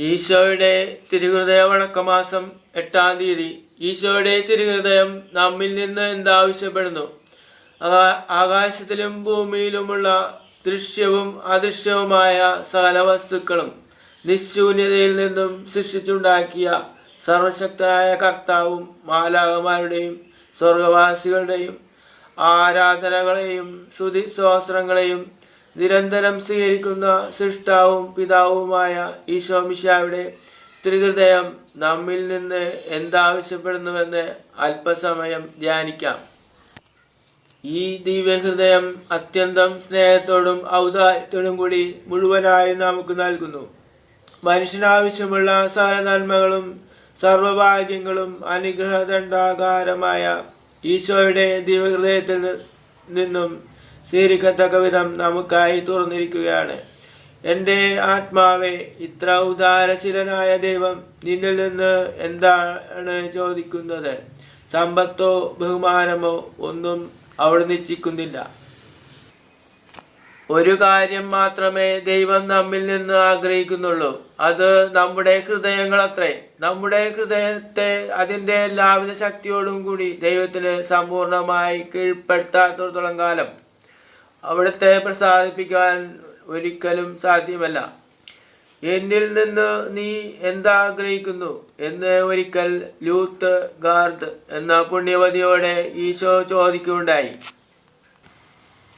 ഈശോയുടെ തിരുഹൃദയ വണക്കമാസം എട്ടാം തീയതി. ഈശോയുടെ തിരുഹൃദയം നമ്മിൽ നിന്ന് എന്താവശ്യപ്പെടുന്നു? ആകാ- ആകാശത്തിലും ഭൂമിയിലുമുള്ള ദൃശ്യവും അദൃശ്യവുമായ സകല വസ്തുക്കളും നിശൂന്യതയിൽ നിന്നും സൃഷ്ടിച്ചുണ്ടാക്കിയ സർവശക്തനായ കർത്താവും മാലാകമാരുടെയും സ്വർഗവാസികളുടെയും ആരാധനകളെയും സ്തുതി സ്വാസ്ത്രങ്ങളെയും നിരന്തരം സ്വീകരിക്കുന്ന സൃഷ്ടാവും പിതാവുമായ ഈശോ മിശായുടെ ത്രിഹൃദയം നമ്മിൽ നിന്ന് എന്താവശ്യപ്പെടുന്നുവെന്ന് അല്പസമയം ധ്യാനിക്കാം. ഈ ദിവ്യഹൃദയം അത്യന്തം സ്നേഹത്തോടും ഔദാര്യത്തോടും കൂടി മുഴുവനായി നമുക്ക് നൽകുന്നു. മനുഷ്യനാവശ്യമുള്ള സകല നന്മകളും സർവഭാഗ്യങ്ങളും അനുഗ്രഹദണ്ഡാകാരമായ ഈശോയുടെ ദിവ്യഹൃദയത്തിൽ നിന്നും സ്വീകരിക്കത്തക്ക വിധം നമുക്കായി തുറന്നിരിക്കുകയാണ്. എന്റെ ആത്മാവെ ഇത്ര ഉദാരശീലനായ ദൈവം നിന്നിൽ നിന്ന് എന്താണ് ചോദിക്കുന്നത്? സമ്പത്തോ ബഹുമാനമോ ഒന്നും അവിടെ നിശ്ചിക്കുന്നില്ല ഒരു കാര്യം മാത്രമേ ദൈവം നമ്മിൽ നിന്ന് ആഗ്രഹിക്കുന്നുള്ളൂ. അത് നമ്മുടെ ഹൃദയങ്ങളത്രേ. നമ്മുടെ ഹൃദയത്തെ അതിന്റെ എല്ലാവിധ ശക്തിയോടും കൂടി ദൈവത്തിന് സമ്പൂർണമായി കീഴ്പ്പെടുത്താത്തിടത്തോളം കാലം അവിടുത്തെ പ്രസാദിപ്പിക്കാൻ ഒരിക്കലും സാധ്യമല്ല. എന്നിൽ നിന്ന് നീ എന്താഗ്രഹിക്കുന്നു എന്ന് ഒരിക്കൽ ലൂത്ത് ഗാർദ് എന്ന പുണ്യവതിയോടെ ഈശോ ചോദിക്കുകയുണ്ടായി.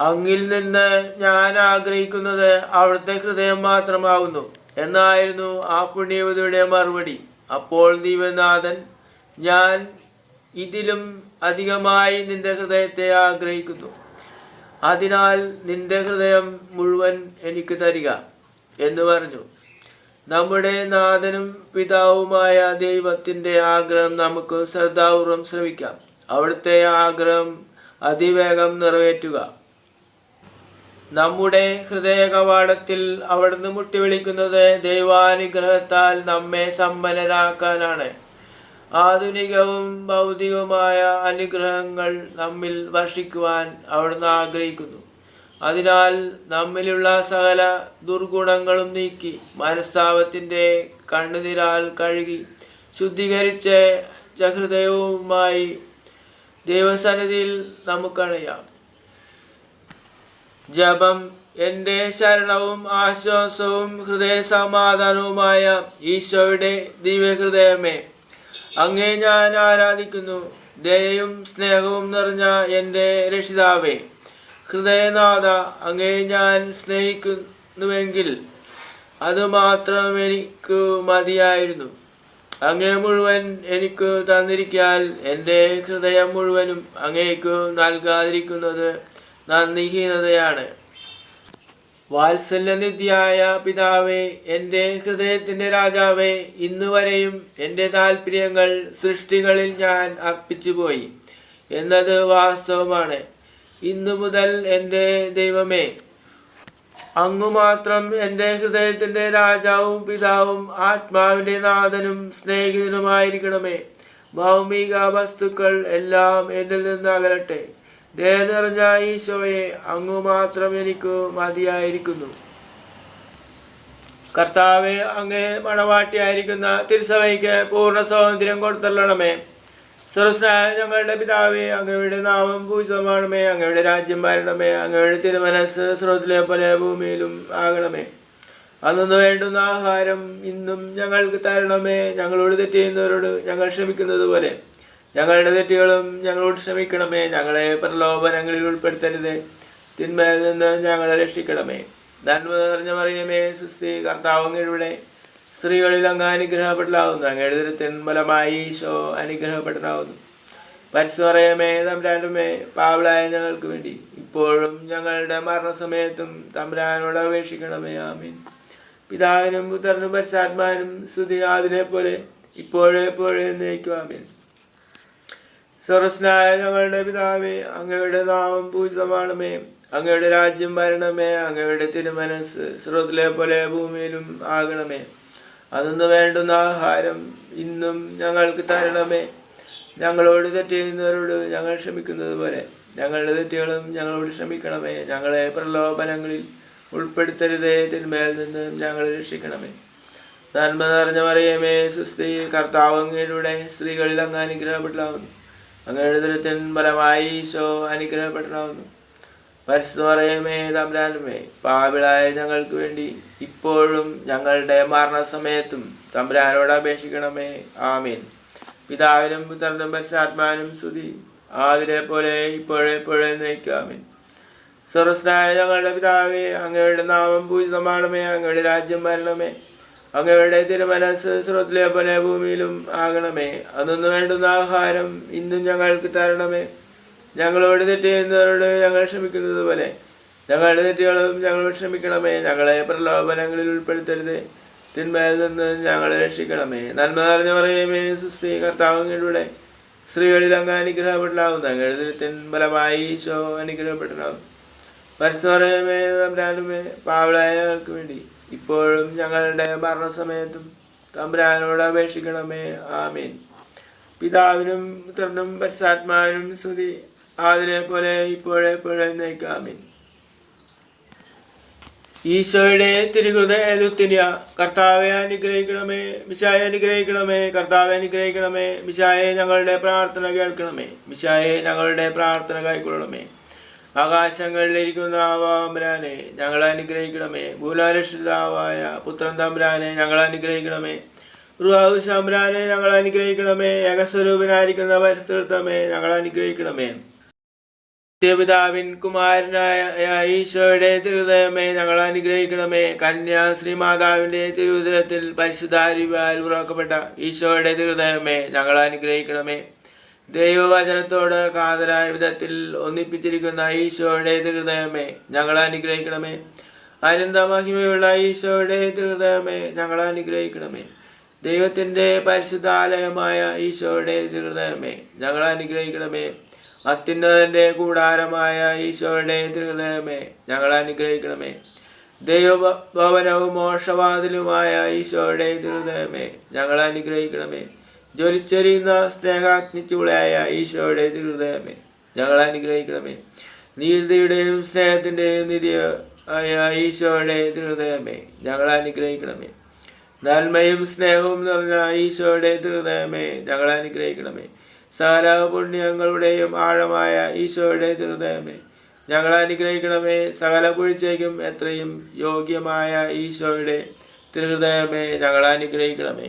അങ്ങിൽ നിന്ന് ഞാൻ ആഗ്രഹിക്കുന്നത് അവിടുത്തെ ഹൃദയം മാത്രമാവുന്നു എന്നായിരുന്നു ആ പുണ്യവതിയുടെ മറുപടി. അപ്പോൾ ദീപനാഥൻ ഞാൻ ഇതിലും അധികമായി നിന്റെ ഹൃദയത്തെ ആഗ്രഹിക്കുന്നു. അതിനാൽ നിന്റെ ഹൃദയം മുഴുവൻ എനിക്ക് തരിക എന്ന് പറഞ്ഞു. നമ്മുടെ നാഥനും പിതാവുമായ ദൈവത്തിന്റെ ആഗ്രഹം നമുക്ക് ശ്രദ്ധാപൂർവം ശ്രമിക്കാം. അവിടുത്തെ ആഗ്രഹം അതിവേഗം നിറവേറ്റുക. നമ്മുടെ ഹൃദയ കവാടത്തിൽ അവിടുന്ന് മുട്ടി വിളിക്കുന്നത് ദൈവാനുഗ്രഹത്താൽ നമ്മെ സമ്പന്നരാക്കാനാണ്. ആധുനികവും ഭൗതികവുമായ അനുഗ്രഹങ്ങൾ നമ്മിൽ വർഷിക്കുവാൻ അവിടുന്ന് ആഗ്രഹിക്കുന്നു. അതിനാൽ നമ്മിലുള്ള സകല ദുർഗുണങ്ങളും നീക്കി മനസ്താപത്തിന്റെ കണ്ണുനിരാൽ കഴുകി ശുദ്ധീകരിച്ച് ചഹൃദയവുമായി ദൈവസന്നിധിയിൽ നമുക്കണയാം ജപം എന്റെ ശരണവും ആശ്വാസവും ഹൃദയ സമാധാനവുമായ ഈശോയുടെ ദിവ്യഹൃദയമേ. അങ്ങേ ഞാൻ ആരാധിക്കുന്നു? ദയയും സ്നേഹവും നിറഞ്ഞ എന്റെ രക്ഷിതാവേ ഹൃദയനാഥ അങ്ങേ ഞാൻ സ്നേഹിക്കുന്നുവെങ്കിൽ അതുമാത്രം എനിക്ക് മതിയായിരുന്നു. അങ്ങേ മുഴുവൻ എനിക്ക് തന്നിരിക്കാൻ എന്റെ ഹൃദയം മുഴുവനും അങ്ങേക്ക് നൽകാതിരിക്കുന്നത് നന്ദിഹീനതയാണ് വാത്സല്യനിധിയായ പിതാവേ എന്റെ ഹൃദയത്തിന്റെ രാജാവേ ഇന്നുവരെയും എന്റെ താല്പര്യങ്ങൾ സൃഷ്ടികളിൽ ഞാൻ അർപ്പിച്ചുപോയി എന്നത് വാസ്തവമാണ്. ഇന്നു മുതൽ എന്റെ ദൈവമേ അങ്ങു മാത്രം എന്റെ ഹൃദയത്തിന്റെ രാജാവും പിതാവും ആത്മാവിന്റെ നാഥനും സ്നേഹിതനുമായിരിക്കണമേ. ഭൗമിക വസ്തുക്കൾ എല്ലാം എന്നിൽ നിന്ന് അകലട്ടെ. ദയ ഈശോയെ അങ്ങു മാത്രം എനിക്ക് മതിയായിരിക്കുന്നു. കർത്താവ് അങ്ങേ മണവാട്ടിയായിരിക്കുന്ന തിരുസഭയ്ക്ക് പൂർണ സ്വാതന്ത്ര്യം കൊടുത്തല്ലണമേ സുരസ്നായ ഞങ്ങളുടെ പിതാവേ അങ്ങയുടെ നാമം പൂജിതമാണമേ അങ്ങയുടെ രാജ്യം വരണമേ അങ്ങയുടെ തിരുമനസ് സ്രോതിലെ പോലെ ഭൂമിയിലും ആകണമേ. അന്നു വേണ്ടുന്ന ആഹാരം ഇന്നും ഞങ്ങൾക്ക് തരണമേ ഞങ്ങളോട് തെറ്റ് ചെയ്യുന്നവരോട് ഞങ്ങൾ ക്ഷമിക്കുന്നത് പോലെ ഞങ്ങളുടെ തെറ്റുകളും ഞങ്ങളോട് ക്ഷമിക്കണമേ. ഞങ്ങളെ പ്രലോഭനങ്ങളിൽ ഉൾപ്പെടുത്തരുത്. തിന്മയിൽ നിന്ന് ഞങ്ങളെ രക്ഷിക്കണമേ. നന്മ നിറഞ്ഞ മറിയമേ സുസ്ഥി കർത്താവങ്ങളുടെ സ്ത്രീകളിൽ അങ്ങ് അനുഗ്രഹപ്പെടലാവുന്നു. അങ്ങയുടെ ദുരിതത്തിൻ ഫലമായി ഈശോ അനുഗ്രഹപ്പെടലാവുന്നു. പരിസ്വറയമേ തമ്പ്രാനുമേ പാവളായ ഞങ്ങൾക്ക് വേണ്ടി ഇപ്പോഴും ഞങ്ങളുടെ മരണസമയത്തും തമ്പ്രാനോട് അപേക്ഷിക്കണമേ. ആമീൻ. പിതാവിനും പുത്രനും പരിശാത്മാനും സ്തുതി അതിനെപ്പോലെ പോലെ ഇപ്പോഴേ എപ്പോഴേ എന്നേക്കും. ആമീൻ. സർവസ്നായ ഞങ്ങളുടെ പിതാവേ അങ്ങയുടെ നാമം പൂജിതമാണമേ. അങ്ങയുടെ രാജ്യം വരണമേ അങ്ങയുടെ തിരുമനസ് സ്രോതിലെ പോലെ ഭൂമിയിലും ആകണമേ. അതൊന്ന് വേണ്ടുന്ന ആഹാരം ഇന്നും ഞങ്ങൾക്ക് തരണമേ. ഞങ്ങളോട് തെറ്റ് ചെയ്യുന്നവരോട് ഞങ്ങൾ ക്ഷമിക്കുന്നത് പോലെ. ഞങ്ങളുടെ തെറ്റുകളും ഞങ്ങളോട് ക്ഷമിക്കണമേ. ഞങ്ങളെ പ്രലോഭനങ്ങളിൽ ഉൾപ്പെടുത്തരുതേ. തിന്മേൽ നിന്ന് ഞങ്ങളെ രക്ഷിക്കണമേ. നന്മ നിറഞ്ഞ മറിയമേ സുസ്ഥി കർത്താവ് സ്ത്രീകളിൽ അങ്ങ് അനുഗ്രഹപ്പെട്ടാവുന്നു അങ്ങയുടെ ദുരത്തിൻ ഫലമായി ഈശോ അനുഗ്രഹപ്പെടണമെന്നു പരിശുദ്ധമറിയമേ തമ്പുരാനുമേ പാവിളായ ഞങ്ങൾക്ക് വേണ്ടി ഇപ്പോഴും ഞങ്ങളുടെ മരണസമയത്തും തമ്പുരാനോട് അപേക്ഷിക്കണമേ. ആമീൻ. പിതാവിനും പുത്രനും പരിശാത്മാനും സ്തുതി. ആതിരെ പോലെ ഇപ്പോഴെപ്പോഴേ നയിക്കാമീൻ സ്വർസ്നായ ഞങ്ങളുടെ പിതാവേ അങ്ങയുടെ നാമം പൂജിതമാണമേ അങ്ങയുടെ രാജ്യം വരണമേ. അങ്ങയുടെ തിരുമനസ് സ്രോത്തിലെ പോലെ ഭൂമിയിലും ആകണമേ. അതൊന്നു വേണ്ടുന്ന ആഹാരം ഇന്നും ഞങ്ങൾക്ക് തരണമേ. ഞങ്ങളോട് തെറ്റ് ഞങ്ങൾ ക്ഷമിക്കുന്നത് പോലെ. ഞങ്ങളുടെ തെറ്റുകളും ഞങ്ങൾ ക്ഷമിക്കണമേ. ഞങ്ങളെ പ്രലോഭനങ്ങളിൽ ഉൾപ്പെടുത്തരുത്. തിന്മയിൽ നിന്ന് ഞങ്ങളെ രക്ഷിക്കണമേ. നന്മ നിറഞ്ഞു പറയുമേ സുസ്ത്രീ കർത്താവങ്ങളുടെ സ്ത്രീകളിൽ അങ്ങ് അനുഗ്രഹപ്പെട്ടാവും തങ്ങളുടെ ദുരിതത്തിൻ ഫലമായി ഈശോ അനുഗ്രഹപ്പെട്ടാവും പരിസരമേ തമ്പുരാനുമേ പാവളായ ഞങ്ങൾക്ക് വേണ്ടി. ഇപ്പോഴും ഞങ്ങളുടെ മരണസമയത്തും തമ്പുരാനോട് അപേക്ഷിക്കണമേ. ആമീൻ. പിതാവിനും പുത്രനും പരിസാത്മാവിനും സ്തുതി. അതിനെ പോലെ ഇപ്പോഴെപ്പോഴും നയിക്കാമീൻ ഈശോയുടെ തിരുഹൃദയ ലുത്തിനിയ കർത്താവെ അനുഗ്രഹിക്കണമേ മിശായെ അനുഗ്രഹിക്കണമേ കർത്താവെ അനുഗ്രഹിക്കണമേ മിശായെ ഞങ്ങളുടെ പ്രാർത്ഥന കേൾക്കണമേ മിശായെ ഞങ്ങളുടെ പ്രാർത്ഥന കൈക്കൊള്ളണമേ. ആകാശങ്ങളിലിരിക്കുന്ന ആവാമ്പ്രാനെ ഞങ്ങൾ അനുഗ്രഹിക്കണമേ ഭൂലാരക്ഷിതാവായ പുത്രൻ തമ്പുരാനെ ഞങ്ങൾ അനുഗ്രഹിക്കണമേ റുഹാവ് ഞങ്ങൾ അനുഗ്രഹിക്കണമേ ഏകസ്വരൂപനായിരിക്കുന്ന പരിസ്ഥിതമേ ഞങ്ങൾ അനുഗ്രഹിക്കണമേ നിത്യപിതാവിൻ കുമാരനായ ഈശോയുടെ തിരുദയമേ ഞങ്ങൾ അനുഗ്രഹിക്കണമേ കന്യാ ശ്രീമാതാവിന്റെ തിരുവുദരത്തിൽ പരിശുദ്ധാരിവാൽ ഉറക്കപ്പെട്ട ഈശോയുടെ തിരുദയമേ ഞങ്ങൾ അനുഗ്രഹിക്കണമേ ദൈവവചനത്തോട് കാതലായ വിധത്തിൽ ഒന്നിപ്പിച്ചിരിക്കുന്ന ഈശോയുടെ ഹൃദയമേ ഞങ്ങൾ അനുഗ്രഹിക്കണമേ. അനന്ത മഹിമയുള്ള ഈശോയുടെ ഹൃദയമേ ഞങ്ങൾ അനുഗ്രഹിക്കണമേ. ദൈവത്തിന്റെ പരിശുദ്ധാലയമായ ഈശോയുടെ ഹൃദയമേ ഞങ്ങൾ അനുഗ്രഹിക്കണമേ. അത്യുന്നതന്റെ കൂടാരമായ ഈശോയുടെ ഹൃദയമേ ഞങ്ങൾ അനുഗ്രഹിക്കണമേ. ദൈവഭവനവും മോക്ഷവാതിലുമായ ഈശോയുടെ ഹൃദയമേ ഞങ്ങൾ അനുഗ്രഹിക്കണമേ. ജ്വലിച്ചെറിയുന്ന സ്നേഹാഗ്നി ചൂളയായ ഈശോയുടെ ഹൃദയമേ ഞങ്ങൾ അനുഗ്രഹിക്കണമേ. നീതിയുടെയും സ്നേഹത്തിന്റെയും നിധിയായ ഈശോയുടെ ഹൃദയമേ ഞങ്ങൾ അനുഗ്രഹിക്കണമേ. നന്മയും സ്നേഹവും നിറഞ്ഞ ഈശോയുടെ ഹൃദയമേ ഞങ്ങൾ അനുഗ്രഹിക്കണമേ. സകല പുണ്യങ്ങളുടെയും ആഴമായ ഈശോയുടെ ഹൃദയമേ ഞങ്ങൾ അനുഗ്രഹിക്കണമേ. സകല കുഴിച്ചേക്കും എത്രയും യോഗ്യമായ ഈശോയുടെ തിരുഹൃദയമേ ഞങ്ങൾ അനുഗ്രഹിക്കണമേ.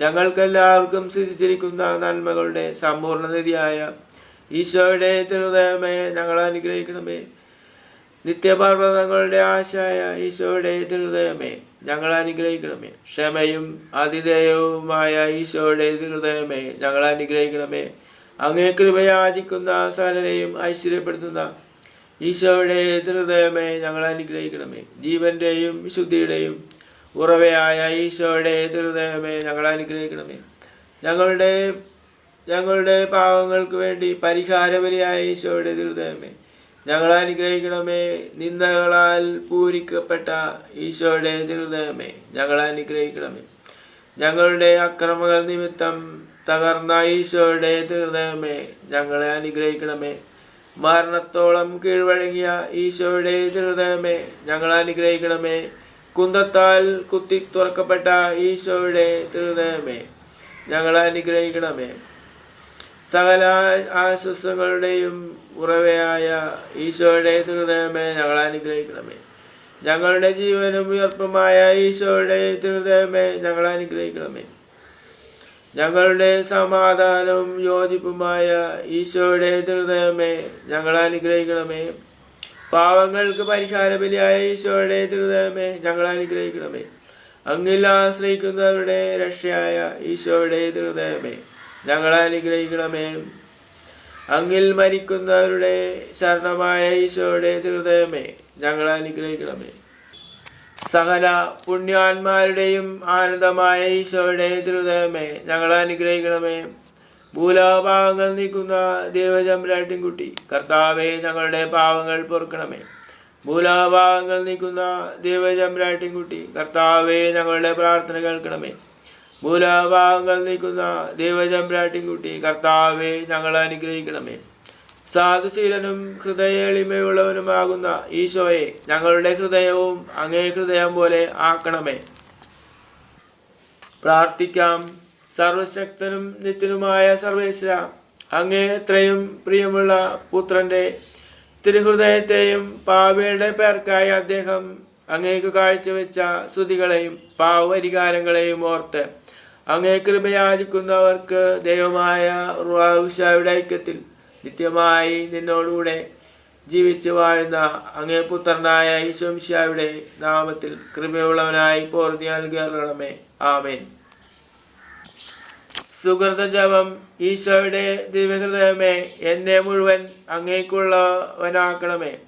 ഞങ്ങൾക്കെല്ലാവർക്കും സ്ഥിതിച്ചിരിക്കുന്ന നന്മകളുടെ സമ്പൂർണതയായ ഈശോയുടെ തിരുദയമേ ഞങ്ങൾ അനുഗ്രഹിക്കണമേ. നിത്യപർവതങ്ങളുടെ ആശായ ഈശോയുടെ തിരുദയമേ ഞങ്ങൾ അനുഗ്രഹിക്കണമേ. ക്ഷമയും അതിഥേയവുമായ ഈശോയുടെ തിരുദയമേ ഞങ്ങൾ അനുഗ്രഹിക്കണമേ. അങ്ങേ കൃപയാചിക്കുന്ന സകലരെയും ഐശ്വര്യപ്പെടുത്തുന്ന ഈശോയുടെ തിരുദയമേ ഞങ്ങൾ അനുഗ്രഹിക്കണമേ. ജീവന്റെയും വിശുദ്ധിയുടെയും ഉറവയായ ഈശോയുടെ ഹൃദയമേ ഞങ്ങൾ അനുഗ്രഹിക്കണമേ. ഞങ്ങളുടെ ഞങ്ങളുടെ പാവങ്ങൾക്ക് വേണ്ടി പരിഹാരപരിയായ ഈശോയുടെ ഹൃദയമേ ഞങ്ങൾ അനുഗ്രഹിക്കണമേ. നിന്ദകളാൽ പൂരിക്കപ്പെട്ട ഈശോയുടെ ഹൃദയമേ ഞങ്ങൾ അനുഗ്രഹിക്കണമേ. ഞങ്ങളുടെ അക്രമങ്ങൾ നിമിത്തം തകർന്ന ഈശോയുടെ ഹൃദയമേ ഞങ്ങളെ അനുഗ്രഹിക്കണമേ. മരണത്തോളം കീഴ്വഴങ്ങിയ ഈശോയുടെ ഹൃദയമേ ഞങ്ങൾ അനുഗ്രഹിക്കണമേ. കുന്തത്താൽ കുത്തി തുറക്കപ്പെട്ട ഈശോയുടെ ഹൃദയമേ ഞങ്ങളെ അനുഗ്രഹിക്കണമേ. സകല ആശ്വസങ്ങളുടെയും ഉറവയായ ഈശോയുടെ ഹൃദയമേ ഞങ്ങളെ അനുഗ്രഹിക്കണമേ. ഞങ്ങളുടെ ജീവനും ഉയർപ്പുമായ ഈശോയുടെ ഹൃദയമേ ഞങ്ങളെ അനുഗ്രഹിക്കണമേ. ഞങ്ങളുടെ സമാധാനവും യോജിപ്പുമായ ഈശോയുടെ ഹൃദയമേ ഞങ്ങളെ അനുഗ്രഹിക്കണമേ. പാവങ്ങൾക്ക് പരിഹാര ബലിയായ ഈശോയുടെ ഹൃദയമേ ഞങ്ങൾ അനുഗ്രഹിക്കണമേ. അങ്ങിൽ ആശ്രയിക്കുന്നവരുടെ രക്ഷയായ ഈശോയുടെ ഹൃദയമേ ഞങ്ങൾ അനുഗ്രഹിക്കണമേ. അങ്ങിൽ മരിക്കുന്നവരുടെ ശരണമായ ഈശോയുടെ ഹൃദയമേ ഞങ്ങൾ അനുഗ്രഹിക്കണമേ. സകല പുണ്യാന്മാരുടെയും ആനന്ദമായ ഈശോയുടെ ഹൃദയമേ ഞങ്ങൾ അനുഗ്രഹിക്കണമേ. ഭൂലാപാവങ്ങൾ നീക്കുന്ന ദേവചമ്രാട്ടിൻകുട്ടി കർത്താവെ ഞങ്ങളുടെ പാവങ്ങൾ പൊറുക്കണമേ. ഭൂലാപാവങ്ങൾ നീക്കുന്ന ദേവചമ്രാട്ടിൻകുട്ടി കർത്താവെ ഞങ്ങളുടെ പ്രാർത്ഥന കേൾക്കണമേ. ഭൂലാപാവങ്ങൾ നീക്കുന്ന ദേവചമ്രാട്ടിൻകുട്ടി കർത്താവെ ഞങ്ങളെ അനുഗ്രഹിക്കണമേ. സാധുശീലനും ഹൃദയ എളിമയുള്ളവനുമാകുന്ന ഈശോയെ ഞങ്ങളുടെ ഹൃദയവും അങ്ങേ ഹൃദയം പോലെ ആക്കണമേ. പ്രാർത്ഥിക്കാം. സർവശക്തനും നിത്യനുമായ സർവേശ്വര അങ്ങേ എത്രയും പ്രിയമുള്ള പുത്രന്റെ തിരുഹൃദയത്തെയും പാവയുടെ പേർക്കായി അദ്ദേഹം അങ്ങേക്ക് കാഴ്ചവെച്ച സ്തുതികളെയും പാവപരികാരങ്ങളെയും ഓർത്ത് അങ്ങേ കൃപയാചിക്കുന്നവർക്ക് ദൈവമായ റുവാഹുഷായുടെ ഐക്യത്തിൽ നിത്യമായി നിന്നോടുകൂടെ ജീവിച്ചു വാഴുന്ന അങ്ങേ പുത്രനായ ഈശോംശായുടെ നാമത്തിൽ കൃപയുള്ളവനായി പോർത്തി നൽകണമേ ആമേൻ. സുഹൃത ജപം ഈശോയുടെ ദിവ്യഹൃദയമേ എന്നെ മുഴുവൻ അങ്ങേക്കുള്ളവനാക്കണമേ.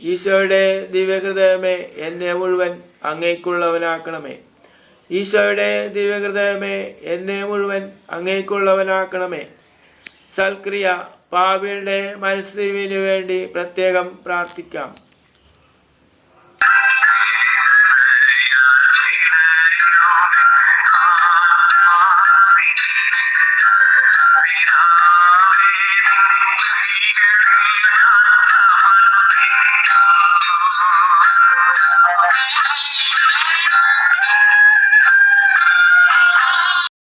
ഈശോയുടെ ദിവ്യഹൃദയമേ എന്നെ മുഴുവൻ അങ്ങേക്കുള്ളവനാക്കണമേ. ഈശോയുടെ ദിവ്യഹൃദയമേ എന്നെ മുഴുവൻ അങ്ങേക്കുള്ളവനാക്കണമേ. സൽക്രിയ പാപിയുടെ മനസ്സിന് വേണ്ടി പ്രത്യേകം പ്രാർത്ഥിക്കാം.